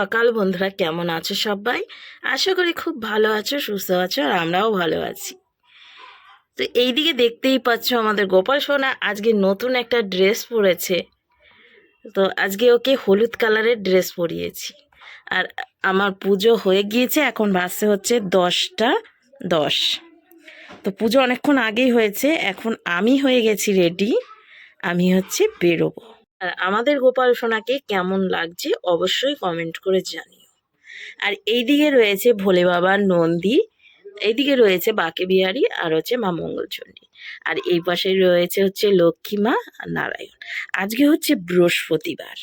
সকাল বন্ধুরা, কেমন আছো সবাই? আশা করি খুব ভালো আছো, সুস্থ আছো, আর আমরাও ভালো আছি। তো এইদিকে দেখতেই পাচ্ছ আমাদের গোপাল সোনা আজকে নতুন একটা ড্রেস পরেছে। তো আজকে ওকে হলুদ কালারের ড্রেস পরিয়েছি। আর আমার পুজো হয়ে গিয়েছে, এখন বাসে হচ্ছে দশটা দশ। তো পুজো অনেকক্ষণ আগেই হয়েছে, এখন আমি হয়ে গেছি রেডি, আমি হচ্ছে বেরোবো। আর আমাদের গোপাল সোনাকে কেমন লাগছে অবশ্যই কমেন্ট করে জানিও। আর এইদিকে রয়েছে ভোলে বাবার নন্দী, এইদিকে রয়েছে বাকে বিহারি, আর হচ্ছে মা মঙ্গলচণ্ডী। আর এই পাশে রয়েছে হচ্ছে লক্ষ্মী মা আর নারায়ণ। আজকে হচ্ছে বৃহস্পতিবার।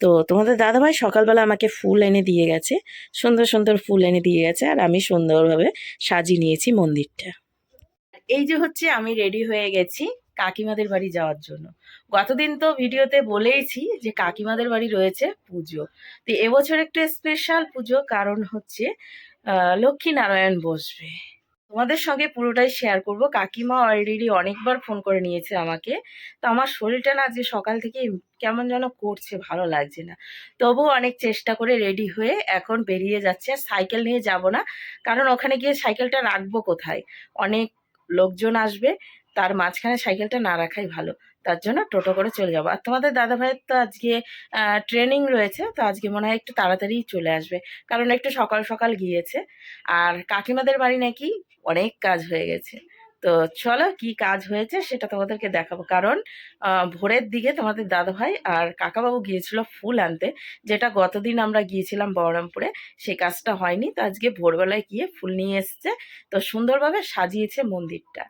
তো তোমাদের দাদাভাই সকালবেলা আমাকে ফুল এনে দিয়ে গেছে, সুন্দর সুন্দর ফুল এনে দিয়ে গেছে, আর আমি সুন্দরভাবে সাজিয়ে নিয়েছি মন্দিরটা। এই যে হচ্ছে আমি রেডি হয়ে গেছি। কাকিমাদের বাড়ি যাওয়ার জন্য। গতদিন তো ভিডিওতে বলেইছি যে কাকিমাদের বাড়ি রয়েছে পুজো। তো এবছর একটু স্পেশাল পুজো কারণ হচ্ছে আহ, লক্ষ্মী নারায়ণ বসবে। তোমাদের সঙ্গে পুরোটাই শেয়ার করব। কাকিমা অলরেডি অনেকবার ফোন করে নিয়েছে আমাকে। তো আমার শরীরটা না যে সকাল থেকে কেমন যেন করছে ভালো লাগছে না। তবুও অনেক চেষ্টা করে রেডি হয়ে এখন বেরিয়ে যাচ্ছে। আর সাইকেল নিয়ে যাব না কারণ ওখানে গিয়ে সাইকেলটা রাখব কোথায়? অনেক লোকজন আসবে তার মাঝখানে সাইকেলটা না রাখাই ভালো। তার জন্য টোটো করে চলে যাব। আর তোমাদের দাদা ভাইয়ের তো আজকে ট্রেনিং রয়েছে, তো আজকে মনে হয় একটু তাড়াতাড়ি চলে আসবে। কারণ একটু সকাল সকাল গিয়েছে। আর কাকিমাদের বাড়ি নাকি অনেক কাজ হয়ে গেছে। তো চলো কি কাজ হয়েছে সেটা তোমাদেরকে দেখাবো। কারণ ভোরের দিকে তোমাদের দাদা ভাই আর কাকাবাবু গিয়েছিল ফুল আনতে। যেটা গতদিন আমরা গিয়েছিলাম বহরমপুরে সেই কাজটা হয়নি। তো আজকে ভোরবেলায় গিয়ে ফুল নিয়ে এসছে। তো সুন্দরভাবে সাজিয়েছে মন্দিরটা।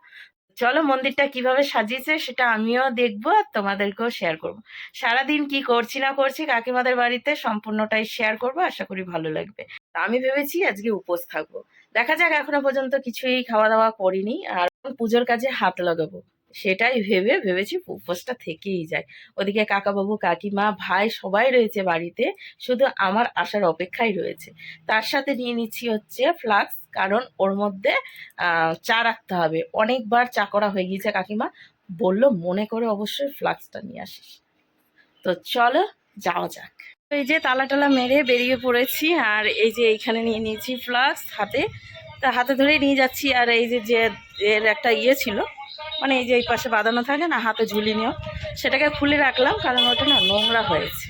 চলো মন্দিরটা কীভাবে সাজিয়েছে সেটা আমিও দেখব আর তোমাদেরকেও শেয়ার করব। সারাদিন কি করছি না করছি কাকিমাদের বাড়িতে সম্পূর্ণটাই শেয়ার করব, আশা করি ভালো লাগবে। আমি ভেবেছি আজকে উপোস থাকব। দেখা যাক এখনও পর্যন্ত কিছুই খাওয়া দাওয়া করিনি আর পুজোর কাজে হাত লাগাবো। সেটাই ভেবে, ভেবেছি উপোসটা থেকেই যায় ওদিকে কাকাবাবু, কাকিমা, ভাই সবাই রয়েছে বাড়িতে, শুধু আমার আসার অপেক্ষাই রয়েছে। তার সাথে নিয়ে নিচ্ছি হচ্ছে ফ্লাক্স, কারণ ওর মধ্যে চা রাখতে হবে। অনেকবার চা করা হয়ে গিয়েছে কাকিমা, বলল মনে করে অবশ্যই ফ্লাক্সটা নিয়ে আসিস। তো চলো যাওয়া যাক। এই যে তালা টালা মেরে বেরিয়ে পড়েছি, আর এই যে এইখানে নিয়ে নিয়েছি ফ্লাক্স হাতে। তা হাতে ধরেই নিয়ে যাচ্ছি, আর এই যে যে এর একটা ইয়ে ছিল মানে এই যে এই পাশে বাঁধানো থাকে না, হাতে ঝুলি নিয়েও, সেটাকে খুলে রাখলাম কারণ ওটা না নোংরা হয়েছে।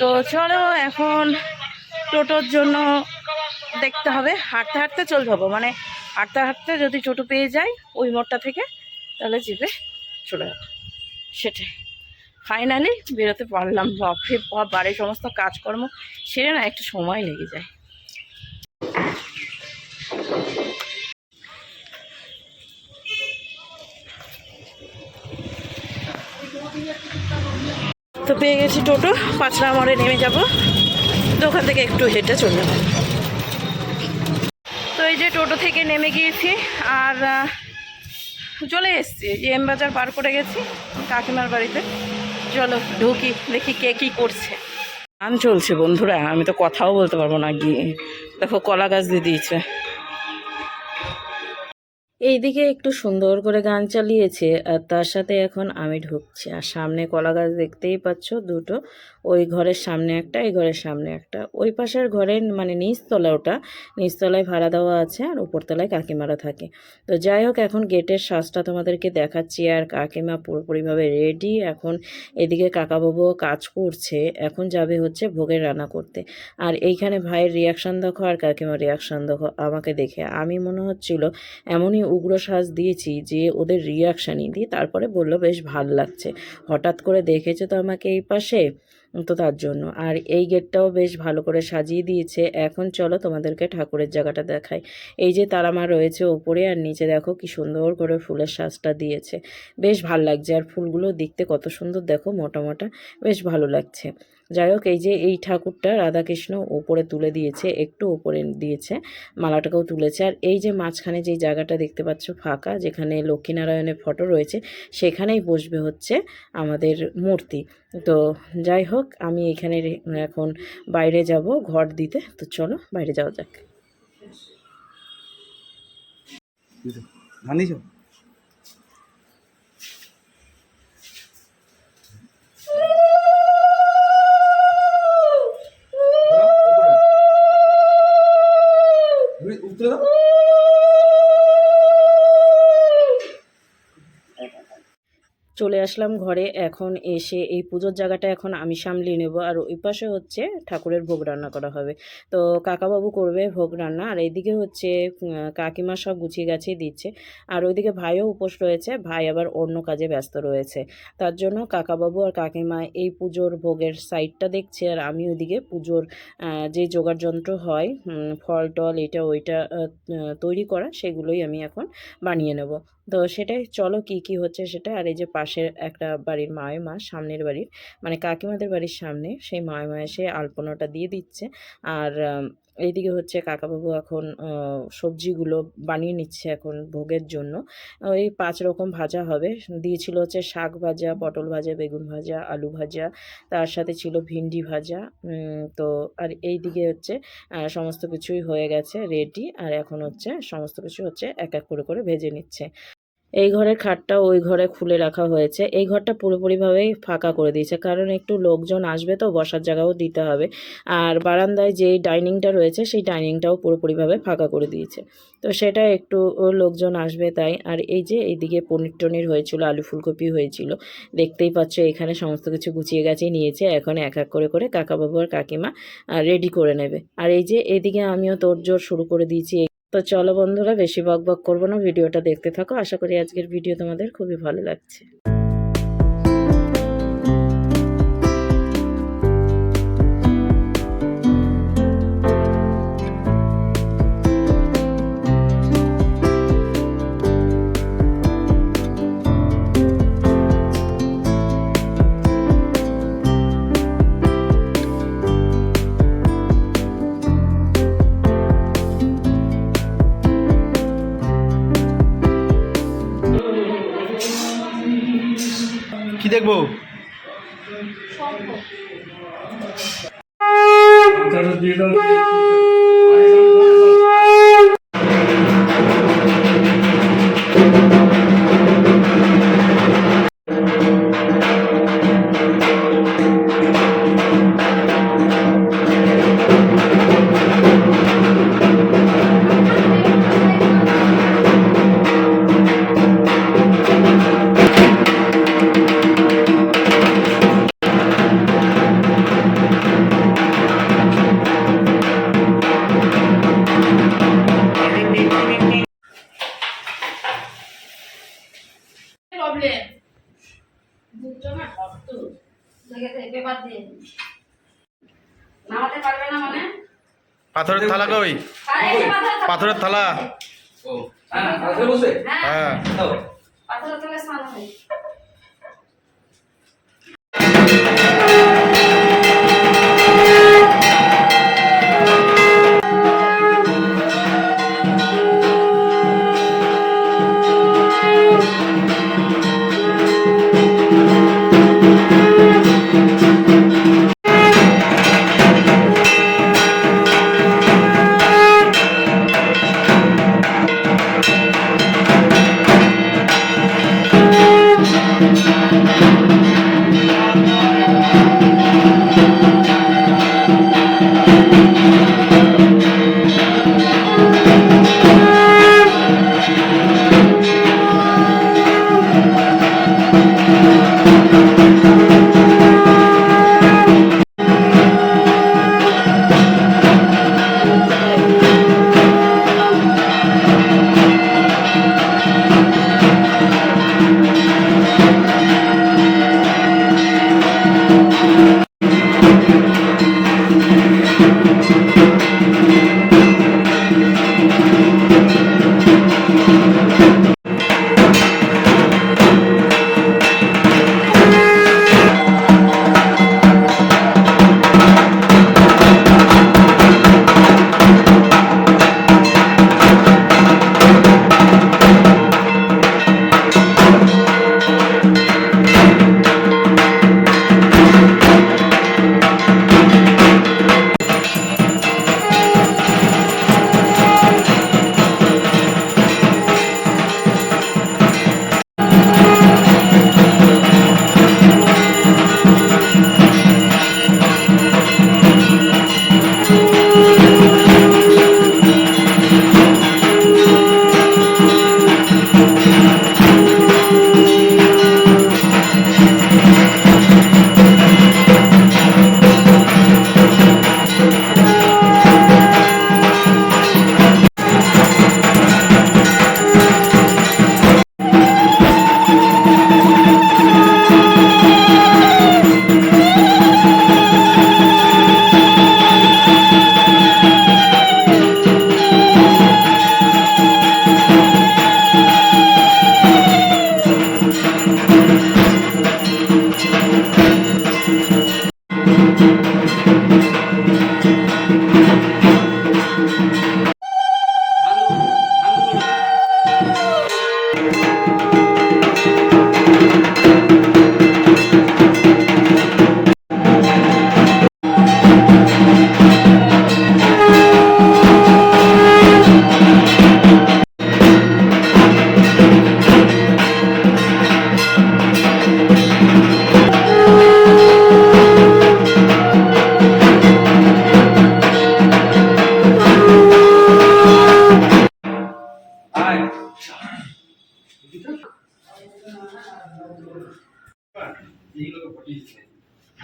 তো চলো এখন টোটোর জন্য দেখতে হবে, হাঁটতে হাঁটতে চলে যাব মানে হাঁটতে হাঁটতে যদি টোটো পেয়ে যাই ওই মোড়টা থেকে, তাহলে জিপে চলে যাব। সেটাই। ফাইনালি বেরোতে পারলাম, বাপরে বাপ, বাড়ির সমস্ত কাজকর্ম সেরে না একটু সময় লেগে যায়। তো পেয়ে গেছি টোটো, পাঁচলা মোড়ে নেমে যাব। ওখান থেকে একটু হেঁটে চলে যাব। তো এই যে টোটো থেকে নেমে গিয়েছি, আর চলে এসছি। এম বাজার পার করে গেছি কাকিমার বাড়িতে। চলো ঢুকি, দেখি কে কি করছে। গান চলছে বন্ধুরা, আমি তো কথাও বলতে পারব না, গিয়ে। দেখো কলা গাছ দিয়ে দিয়েছে। এইদিকে একটু সুন্দর করে গান চালিয়েছে, আর তার সাথে এখন আমি ঢুকছি। আর সামনে কলা গাছ দেখতেই পাচ্ছ দুটো ওই ঘরের সামনে একটা, এই ঘরের সামনে একটা। ওই পাশের ঘরের মানে নিচতলা ওটা, নিচতলায় ভাড়া দেওয়া আছে আর উপরতলায় কাকিমারা থাকে। তো যাই হোক, এখন গেটের সাজটা তোমাদেরকে দেখাচ্ছি আর কাকিমা পুরোপুরিভাবে রেডি। এখন এদিকে কাকাবাবুও কাজ করছে, এখন যাবে হচ্ছে ভোগের রান্না করতে। আর এইখানে ভাইয়ের রিয়াকশান দেখো আর কাকিমার রিয়াকশান দেখো, আমাকে দেখে। আমি মনে হচ্ছিল এমনই উগ্র সাজ দিয়েছি যে ওদের রিয়াকশানই দিই, তারপরে বলল, বেশ ভালো লাগছে। হঠাৎ করে দেখেছে তো আমাকে এই পাশে? তো তার জন্য। আর এই গেটটাও বেশ ভালো করে সাজিয়ে দিয়েছে। এখন চলো তোমাদেরকে ঠাকুরের জায়গাটা দেখাই। এই যে তারামা রয়েছে ওপরে আর নিচে দেখো কি সুন্দর করে ফুলের সাজটা দিয়েছে। বেশ ভালো লাগছে আর ফুলগুলো দেখতে কত সুন্দর দেখো মোটা মোটা। বেশ ভালো লাগছে। যাই হোক, এই যে এই ঠাকুরটা রাধাকৃষ্ণ ওপরে তুলে দিয়েছে, একটু ওপরে দিয়েছে, মালাটাকেও তুলেছে। আর এই যে মাঝখানে যে জায়গাটা দেখতে পাচ্ছ ফাঁকা, যেখানে লক্ষ্মীনারায়ণের ফটো রয়েছে, সেখানেই বসবে হচ্ছে আমাদের মূর্তি। তো যাই হোক, আমি এখানে এখন বাইরে যাব ঘর দিতে। তো চলো, বাইরে যাওয়া যাক। ভিতরে চলে আসলাম ঘরে। এখন এসে এই পুজোর জায়গাটা এখন আমি সামলিয়ে নেব। আর ওই পাশে হচ্ছে ঠাকুরের ভোগ রান্না করা হবে। তো কাকাবাবু করবে ভোগ রান্না। আর এইদিকে হচ্ছে কাকিমা সব গুছিয়ে গাছিয়ে দিচ্ছে। আর ওইদিকে ভাইও উপোস রয়েছে। ভাই আবার অন্য কাজে ব্যস্ত রয়েছে। তার জন্য কাকাবাবু আর কাকিমা এই পুজোর ভোগের সাইডটা দেখছে। আর আমি ওইদিকে পুজোর যে জোগাড় যন্ত্র হয় ফল টল এটা ওইটা তৈরি করা, সেগুলোই আমি এখন বানিয়ে নেব। তো সেটাই চলো কি কি হচ্ছে সেটা। আর এই যে পাশের একটা বাড়ির মায়ের মা, সামনের বাড়ির মানে কাকিমাদের বাড়ির সামনে, সেই মায়ের মা এসে আলপনাটা দিয়ে দিচ্ছে। আর এইদিকে হচ্ছে কাকাবাবু এখন সবজিগুলো বানিয়ে নিচ্ছে এখন ভোগের জন্য। ওই পাঁচ রকম ভাজা হবে। দিয়েছিল হচ্ছে শাক ভাজা, পটল ভাজা, বেগুন ভাজা, আলু ভাজা, তার সাথে ছিল ভিন্ডি ভাজা। তো আর এই দিকে হচ্ছে সমস্ত কিছুই হয়ে গেছে রেডি। আর এখন হচ্ছে, সমস্ত কিছু হচ্ছে এক এক করে করে ভেজে নিচ্ছে। এই ঘরের খাটটা ওই ঘরে খুলে রাখা হয়েছে। এই ঘরটা পুরোপুরিভাবেই ফাঁকা করে দিয়েছে। কারণ একটু লোকজন আসবে তো, বসার জায়গাও দিতে হবে। আর বারান্দায় যেই ডাইনিংটা রয়েছে, সেই ডাইনিংটাও পুরোপুরিভাবে ফাঁকা করে দিয়েছে। তো সেটা একটু লোকজন আসবে তাই। আর এই যে এইদিকে পনির টনির হয়েছিল, আলু ফুলকপি হয়েছিল, দেখতেই পাচ্ছ এখানে সমস্ত কিছু গুছিয়ে গেছে নিয়েছে। এখন এক এক করে করে কাকাবাবু আর কাকিমা রেডি করে নেবে। আর এই যে এদিকে আমিও তোড়জোড় শুরু করে দিয়েছি। তো চলো বন্ধুরা, বেশি বক বক করব না, ভিডিওটা দেখতে থাকো। আশা করি আজকের ভিডিও তোমাদের খুবই ভালো লাগছে।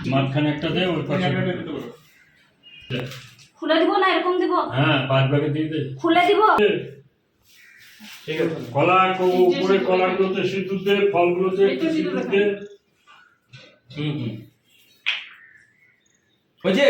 মাঝখানে একটা দে ওই পাশে। খুলে দিব না? এরকম দিব? হ্যাঁ পাঁচ ভাগে দিয়ে দে। খুলে দিব? ঠিক আছে। কলা কো- উপরে কলাগুলোতে সিঁদুর দে ফলগুলোতে সিঁদুর দে। হুম হুম। হয়েছে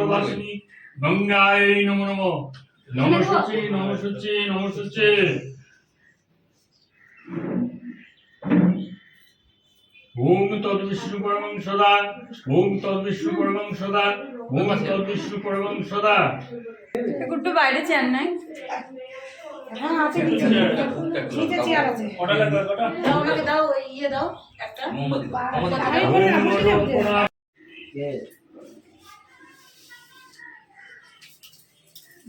সর্বপাতর বাসিনী গঙ্গায় নমো নমঃ। নম শুচি নম। শুচি নম শুচি ওম তদ বিষ্ণু পরমং সদা। ওম তদ বিষ্ণু পরমং সদা। ওম তদ বিষ্ণু পরমং সদা। একটু বাইরে চেয়ার নাই। কটা লাগবে কটা? দাও আমাকে দাও ইয়ে দাও একটা। মোমবাতি মোমবাতি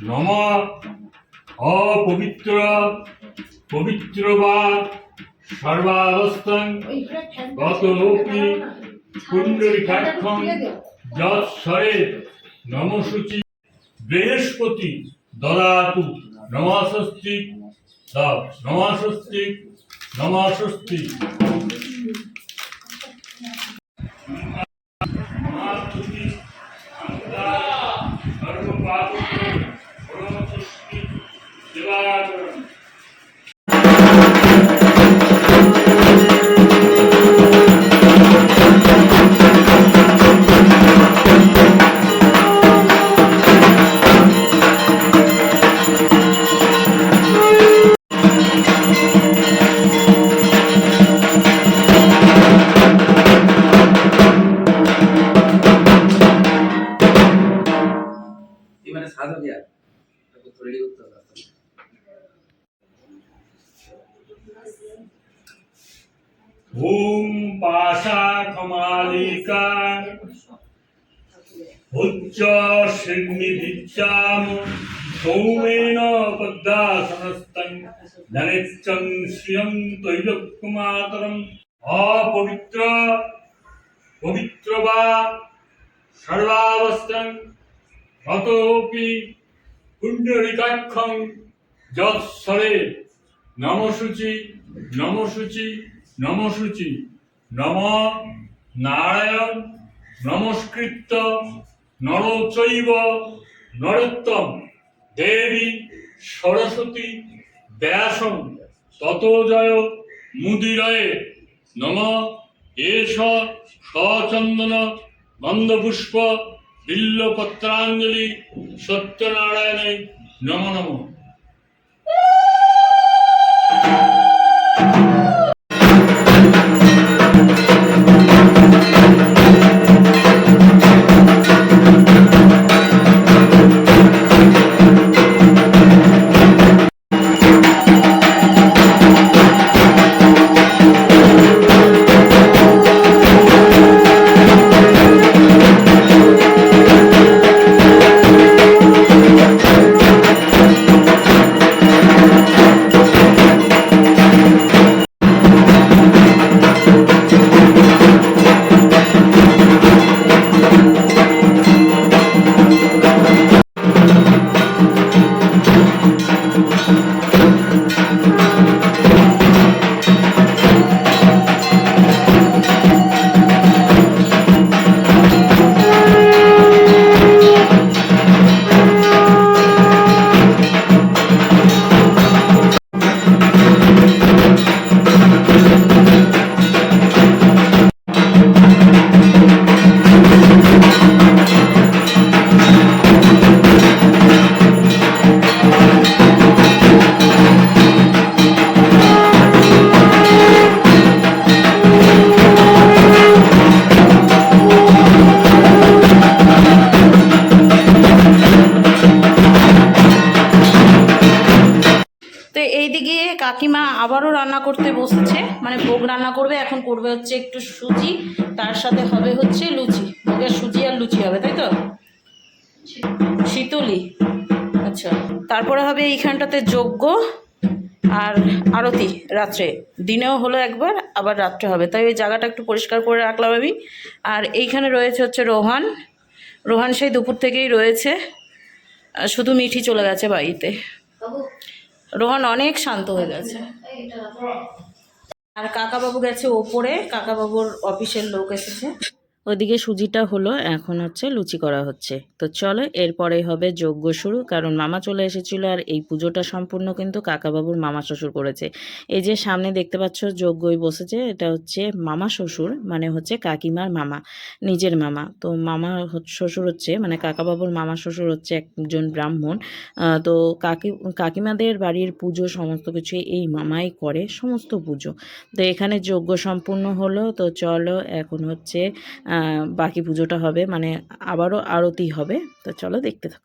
নম অপবিত্র পবিত্র বা সর্বাবস্থান। গতলোপি পুণ্ডরিকাক্ষম যৎসরে নমসূচি বৃহস্পতি দদাতু নমাস্তি নমাস্তি নমাস্তি সর্বপাপ সিন্নিধিচ্ছাম সৌমেন পদ্মাসনস্তং ধনেচ্ছং শ্রিয়ং তৈলকুমাতরম অপবিত্র পবিত্র বা সর্বাবস্থান অতোপি পুণ্ডরিকাক্ষং যৎসরে নমসূচি নমসূচি নমসূচি নম নারায়ণ নমস্কৃত্য নরচৈব নরোত্তম। দেবী সরস্বতী ব্যাসম তত জয় মুদিরয়ে। নম এষ সচন্দন গন্ধপুষ্প বিল্লপত্রাঞ্জলি সত্যনারায়ণে নম নম। করবে হচ্ছে একটু সুজি তার সাথে হবে হচ্ছে লুচি। ভোগের সুজি আর লুচি হবে তাই তো? শীতলি। আচ্ছা তারপরে হবে এইখানটাতে যজ্ঞ আর আরতি রাত্রে। দিনেও হলো একবার আবার রাত্রে হবে। তাই ওই জায়গাটা একটু পরিষ্কার করে রাখলাম আমি। আর এইখানে রয়েছে হচ্ছে রোহান। রোহান সেই দুপুর থেকেই রয়েছে। শুধু মিঠি চলে গেছে বাড়িতে। রোহান অনেক শান্ত হয়ে গেছে। আর কাকাবাবু গেছে ওপরে কাকাবাবুর অফিসের লোক এসেছে। ওদিকে সুজিটা হলো, এখন হচ্ছে লুচি করা হচ্ছে। তো চলো, এরপরে হবে যজ্ঞ শুরু, কারণ মামা চলে এসেছিল আর এই পুজোটা সম্পূর্ণ কিন্তু কাকাবাবুর মামা শ্বশুর করেছে। এই যে সামনে দেখতে পাচ্ছ যজ্ঞই বসেছে, এটা হচ্ছে মামা শ্বশুর মানে হচ্ছে কাকিমার মামা, নিজের মামা। তো মামা শ্বশুর হচ্ছে মানে কাকাবাবুর মামা শ্বশুর হচ্ছে একজন ব্রাহ্মণ। তো কাকি, কাকিমাদের বাড়ির পুজো সমস্ত কিছু এই মামাই করে, সমস্ত পুজো। তো এখানে যজ্ঞ সম্পূর্ণ হলো, তো চলো, এখন হচ্ছে বাকি পুজোটা হবে মানে আবারও আরতি হবে। তো চলো দেখতে থাকো।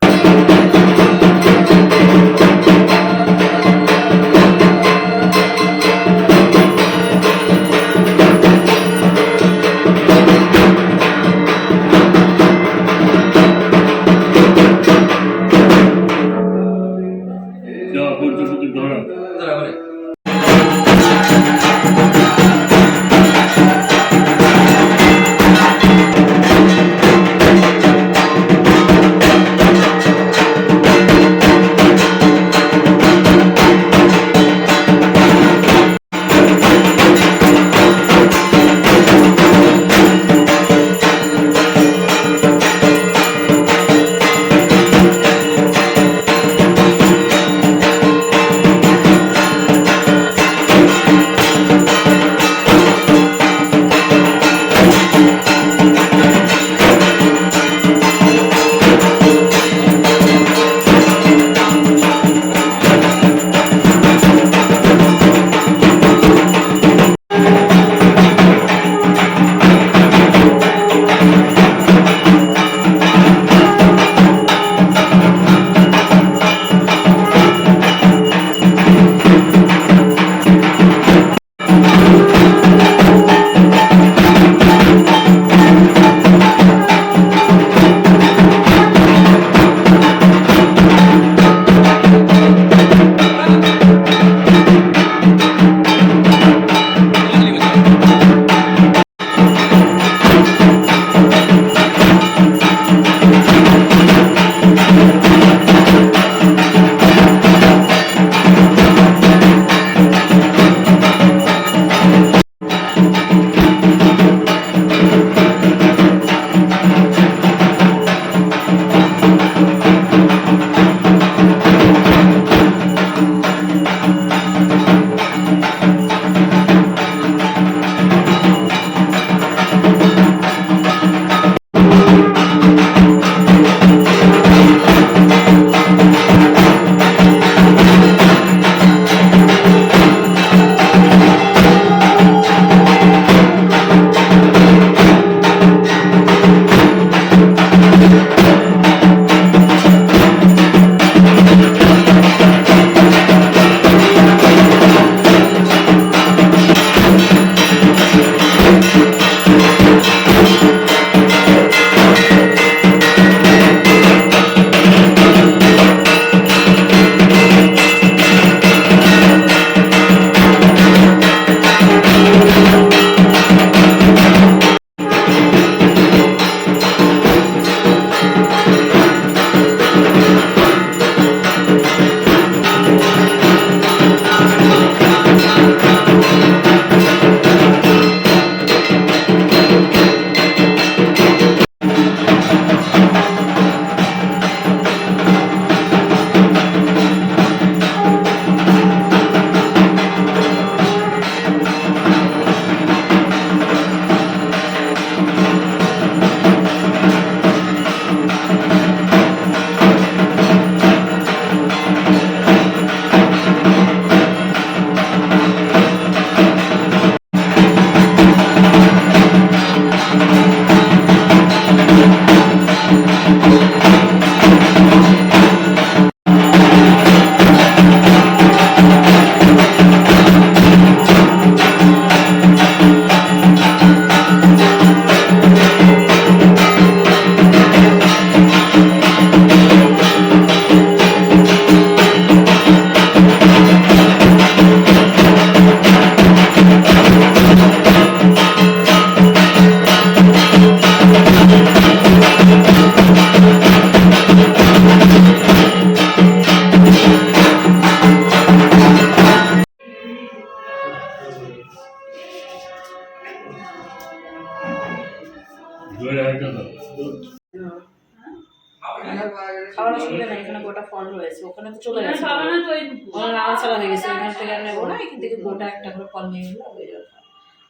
নাড়াচাড়া থেকে নেব না এখান থেকে গোটা একটা করে কল নিয়ে নিলে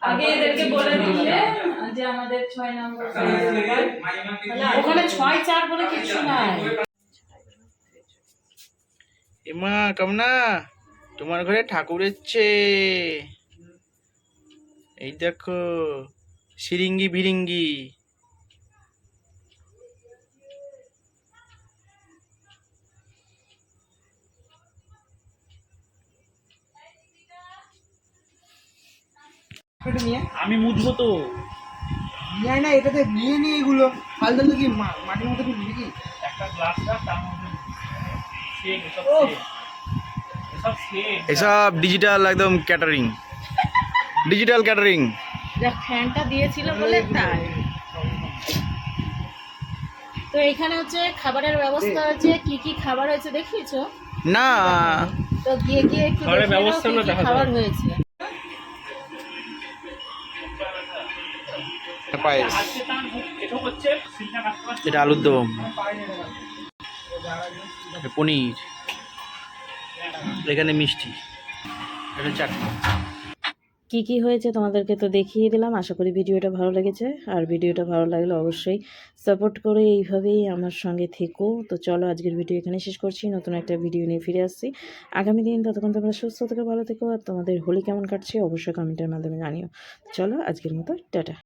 আগে এদেরকে বলে দিলে যে আমাদের ছয় নম্বর ওখানে ছয় চার বলে কিছু নাই। এমা কামনা তোমার ঘরে ঠাকুর এসছে এই দেখো সিরিঙ্গি ভিরিঙ্গি আমি মুছবো তো। নিয়ে না এটাতে নিয়ে নিয়ে এগুলো। ফালতু তো কি মাটির মধ্যে ঢুকবি কি? একটা গ্লাস রাখ তার মধ্যে এসব ডিজিটাল একদম ক্যাটারিং ডিজিটাল ক্যাটারিং যা ফ্যানটা দিয়েছিল বলে তাই। তো এখানে হচ্ছে খাবারের ব্যবস্থা আছে কি কি খাবার হয়েছে দেখিয়েছো? না। তো গিয়ে গিয়ে একটু খাবার হয়েছে। পায়েস। এটা আলুর দম। পনির। এখানে মিষ্টি। এটা চাটনি। কি কি হয়েছে তোমাদেরকে তো দেখিয়ে দিলাম। আশা করি ভিডিওটা ভালো লেগেছে। আর ভিডিওটা ভালো লাগলে অবশ্যই সাপোর্ট করে এইভাবেই আমার সঙ্গে থেকো। তো চলো আজকের ভিডিও এখানে শেষ করছি। নতুন একটা ভিডিও নিয়ে ফিরে আসছি। আগামী দিন ততক্ষণ তোমরা সুস্থ থেকে ভালো থেকো। আর তোমাদের হোলি কেমন কাটছে অবশ্যই কমেন্টের মাধ্যমে জানিও। চলো আজকের মতো টাটা।